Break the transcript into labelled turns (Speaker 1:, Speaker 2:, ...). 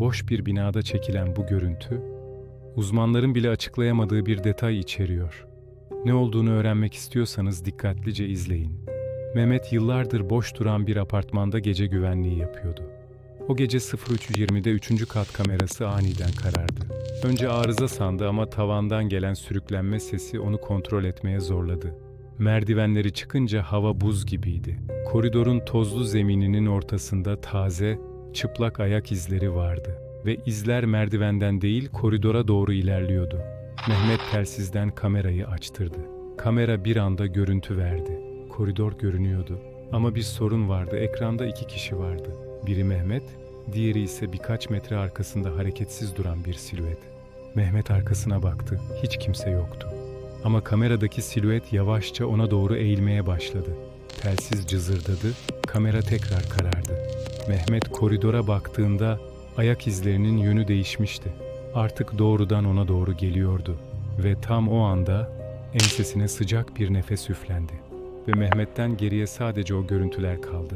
Speaker 1: Boş bir binada çekilen bu görüntü, uzmanların bile açıklayamadığı bir detay içeriyor. Ne olduğunu öğrenmek istiyorsanız dikkatlice izleyin. Mehmet yıllardır boş duran bir apartmanda gece güvenliği yapıyordu. O gece 03.20'de 3. kat kamerası aniden karardı. Önce arıza sandı ama tavandan gelen sürüklenme sesi onu kontrol etmeye zorladı. Merdivenleri çıkınca hava buz gibiydi. Koridorun tozlu zemininin ortasında taze, çıplak ayak izleri vardı ve izler merdivenden değil koridora doğru ilerliyordu. Mehmet telsizden kamerayı açtırdı. Kamera bir anda görüntü verdi. Koridor görünüyordu ama bir sorun vardı. Ekranda iki kişi vardı. Biri Mehmet, diğeri ise birkaç metre arkasında hareketsiz duran bir silüet. Mehmet arkasına baktı. Hiç kimse yoktu. Ama kameradaki silüet yavaşça ona doğru eğilmeye başladı. Telsiz cızırdadı, kamera tekrar karardı. Mehmet koridora baktığında ayak izlerinin yönü değişmişti. Artık doğrudan ona doğru geliyordu ve tam o anda ensesine sıcak bir nefes üflendi ve Mehmet'ten geriye sadece o görüntüler kaldı.